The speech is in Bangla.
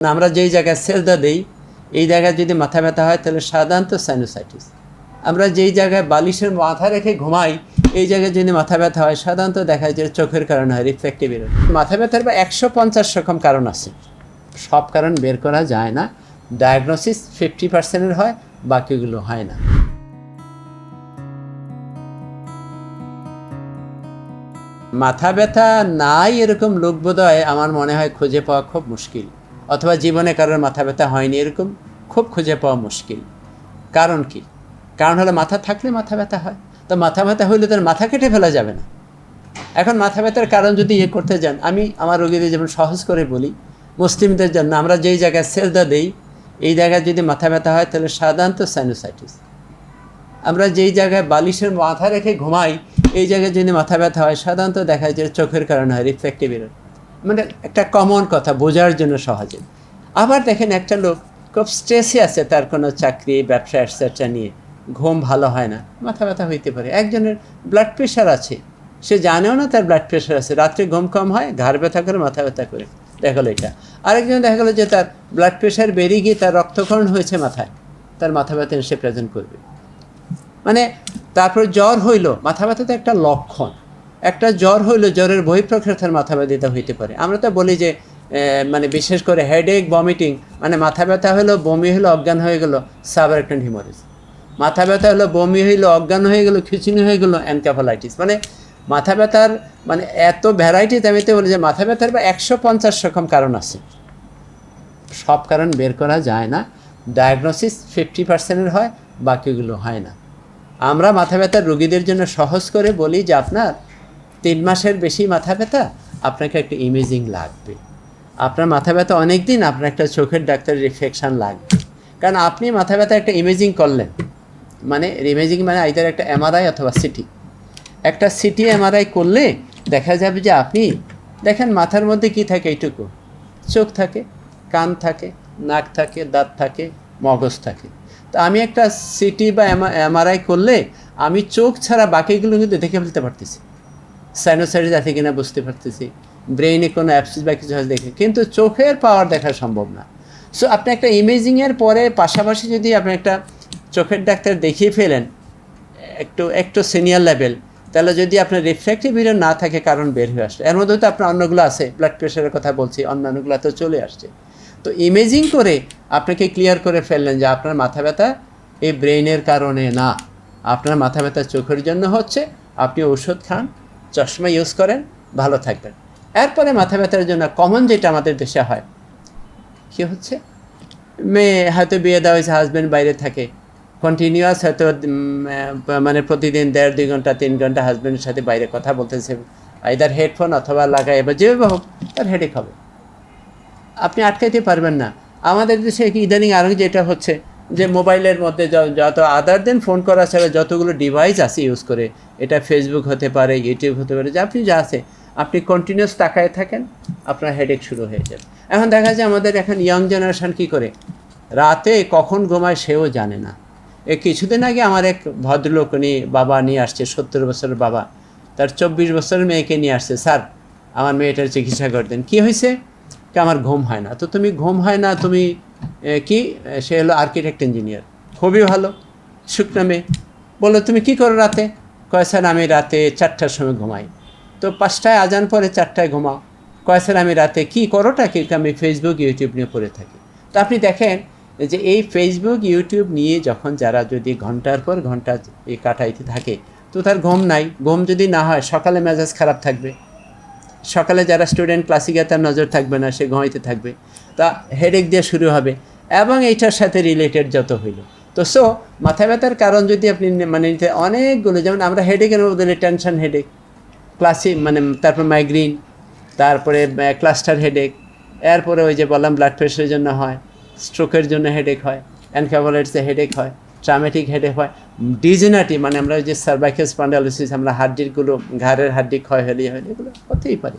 আমরা যেই জায়গায় সেলদা দেই, এই জায়গায় যদি মাথা ব্যথা হয়, তাহলে সাধারণত সাইনোসাইটিস আমরা যেই জায়গায় বালিশের মাথা রেখে ঘুমাই, এই জায়গায় যদি মাথা ব্যথা হয়, সাধারণত দেখা যায় চোখের কারণে হয় রিফ্লেক্টিভ এরর মাথা ব্যথার বা একশো পঞ্চাশ রকম কারণ আছে। সব কারণ বের করা যায় না। ডায়াগনোসিস ফিফটি পার্সেন্টের হয়, বাকিগুলো হয় না। মাথা ব্যথা নাই এরকম লোক বোধহয় আমার মনে হয় খুঁজে পাওয়া খুব মুশকিল। অথবা জীবনে কারোর মাথা ব্যথা হয়নি এরকম খুব খুঁজে পাওয়া মুশকিল। কারণ কি? কারণ হলো মাথা থাকলে মাথা ব্যথা হয়। তো মাথা ব্যথা হইলে তার মাথা কেটে ফেলা যাবে না। এখন মাথা ব্যথার কারণ যদি ইয়ে করতে যান, আমি আমার রোগীদের যেমন সহজ করে বলি, মুসলিমদের জন্য আমরা যেই জায়গায় সেলদা দেই, এই জায়গায় যদি মাথা ব্যথা হয় তাহলে সাধারণত সাইনোসাইটিস আমরা যেই জায়গায় বালিশের মাথা রেখে ঘুমাই, এই জায়গায় যদি মাথা ব্যথা হয়, সাধারণত দেখা যায় চোখের কারণে হয় রিফ্লেক্টিভ এরর মানে একটা কমন কথা, বোঝার জন্য সহজে। আবার দেখেন একটা লোক খুব স্ট্রেসে আছে, তার কোনো চাকরি, ব্যবসা এটসেট্রা নিয়ে। ঘুম ভালো হয় না, মাথা ব্যথা হইতে পারে। একজনের ব্লাড প্রেশার আছে, সে জানেও না তার ব্লাড প্রেশার আছে। রাত্রে ঘুম কম হয়, ঘাড় ব্যথা করে, মাথা ব্যথা করে। দেখা গেলো এটা। আরেকজন দেখা গেলো যে তার ব্লাড প্রেশার বেরিয়ে গিয়ে তার রক্তক্ষরণ হয়েছে মাথায়। তার মাথা ব্যথা সে প্রেজেন্ট করবে। মানে তারপর জ্বর হইল, মাথা ব্যথা তো একটা লক্ষণ। একটা জ্বর হইল জ্বরের বহিঃপ্রকৃতার মাথা ব্যথা হইতে পারে। আমরা তো বলি যে মানে বিশেষ করে হেডেক বমিটিং মানে মাথা ব্যথা হলো বমি হলো অজ্ঞান হয়ে গেলো সাবারেক্টেন্ট হিমোরিজ মাথা ব্যথা হলো বমি হইল, অজ্ঞান হয়ে গেলো, খিচুনি হয়ে গেলো অ্যানকাফালাইটিস মানে মাথা ব্যথার মানে এত ভ্যারাইটিতে আমি তো বলি যে, মাথা ব্যথার বা একশো পঞ্চাশ রকম কারণ আছে। সব কারণ বের করা যায় না। ডায়াগনোসিস ফিফটি পার্সেন্টের হয়, বাকিগুলো হয় না। আমরা মাথা ব্যথার রোগীদের জন্য সহজ করে বলি যে, আপনার তিন মাসের বেশি মাথা ব্যথা, আপনাকে একটা ইমেজিং লাগবে। আপনার মাথা ব্যথা অনেক দিন আপনার একটা চোখের ডাক্তারের রিফ্লেকশন লাগবে। কারণ আপনি মাথা ব্যথা একটা ইমেজিং করলেন। মানে ইমেজিং মানে আইদার একটা এমআরআই অথবা সিটি একটা সিটি এমআরআই করলে দেখা যাবে যে আপনি, দেখেন মাথার মধ্যে কি থাকে এইটুকু? চোখ থাকে, কান থাকে, নাক থাকে, দাঁত থাকে, মগজ থাকে। তো আমি একটা সিটি বা এমআরআই করলে আমি চোখ ছাড়া বাকিগুলো কিন্তু দেখে ফেলতে পারতেছি। সাইনোসাইটিস আছে কিনা বুঝতে পারতেছি। ব্রেইনে কোনো অ্যাপসিস বা কিছু আছে দেখে। কিন্তু চোখের পাওয়ার দেখা সম্ভব না। সো আপনি একটা ইমেজিংয়ের পরে পাশাপাশি যদি আপনি একটা চোখের ডাক্তার দেখিয়ে ফেলেন, একটু একটু সিনিয়র লেভেল তাহলে যদি আপনার রিফ্লেক্টিভ ভিডিও না থাকে, কারণ বের হয়ে আসে। এর মধ্যে তো আপনার অন্যগুলো আছে ব্লাড প্রেশারের কথা বলছি, অন্যান্যগুলো তো চলে আসছে। তো ইমেজিং করে আপনাকে ক্লিয়ার করে ফেললেন যে আপনার মাথা ব্যথা এই ব্রেইনের কারণে না। আপনার মাথা ব্যথা চোখের জন্য হচ্ছে, আপনি ওষুধ খান চশমা ইউজ করেন, ভালো থাকবেন। এরপরে মাথা ব্যথার জন্য কমন যেটা আমাদের দেশে হয়, কী হচ্ছে? মেয়ে হয়তো বিয়ে দেওয়া হয়েছে হাজব্যান্ড বাইরে থাকে। কন্টিনিউয়াস হয়তো মানে প্রতিদিন দেড়, দুই ঘণ্টা, তিন ঘণ্টা হাজব্যান্ডের সাথে বাইরে কথা বলতেছে আইদার হেডফোন অথবা লাগাই বা যেভাবে হোক, তার হেডেক হবে। আপনি আটকাইতে পারবেন না। আমাদের দেশে ইদানিং আরও যেটা হচ্ছে যে মোবাইলের মধ্যে যত আদার দেন ফোন করা ছাড়া যতগুলো ডিভাইস আছে ইউজ করে, এটা ফেসবুক হতে পারে ইউটিউব হতে পারে, যা আপনি যা আছে, আপনি কন্টিনিউস তাকায় থাকেন, আপনার হেডেক শুরু হয়ে যাবে। এখন দেখা যায় আমাদের এখন ইয়াং জেনারেশন কী করে? রাতে কখন ঘুমায় সেও জানে না। এ কিছুদিন আগে আমার এক ভদ্রলোক নিয়ে বাবা নিয়ে আসছে, সত্তর বছরের বাবা। তার চব্বিশ বছরের মেয়েকে নিয়ে আসছে, স্যার, আমার মেয়েটার চিকিৎসা করতেন কি হয়েছে কি, আমার ঘুম হয় না। তো তুমি ঘুম হয় না, তুমি কি? সে হলো আর্কিটেক্ট ইঞ্জিনিয়ার খুবই ভালো। শুকনা মেয়ে বলল, তুমি কি করো রাতে? কয়, স্যার, আমি রাতে চারটার সময় ঘুমাই। তো পাঁচটায় আজান পরে চারটায় ঘুমাও। কয়, স্যার, আমি রাতে কি করোটা? কি আমি ফেসবুক ইউটিউব নিয়ে পড়ে থাকি। তো আপনি দেখেন যে এই ফেসবুক ইউটিউব নিয়ে যখন যারা যদি ঘণ্টার পর ঘণ্টা কাটাইতে থাকে, তো তার ঘুম নাই। ঘুম যদি না হয়, সকালে মেজাজ খারাপ থাকবে। সকালে যারা স্টুডেন্ট ক্লাসিকে তার নজর থাকবে না, সে ঘুমাইতে থাকবে। তা হেডেক দিয়ে শুরু হবে। এবং এইটার সাথে রিলেটেড যত হইল। তো সো মাথা ব্যথার কারণ যদি আপনি মানে নিতে অনেকগুলো, যেমন আমরা হেডেকের মধ্যে টেনশন হেডেক ক্লাসিক মানে তারপর মাইগ্রেন তারপরে ক্লাস্টার হেডেক এরপরে ওই যে বললাম ব্লাড প্রেশারের জন্য হয় স্ট্রোকের জন্য হেডেক হয় অ্যানকাফালাইটিসে হেডেক হয় ট্রামেটিক হেডেক হয় ডিজেনাটি মানে আমরা ওই যে সার্ভাইকাল স্পন্ডালোসিস আমরা হাড্ডিরগুলো ঘাড়ের হাড্ডি ক্ষয় হলে হয় এগুলো হতেই পারে।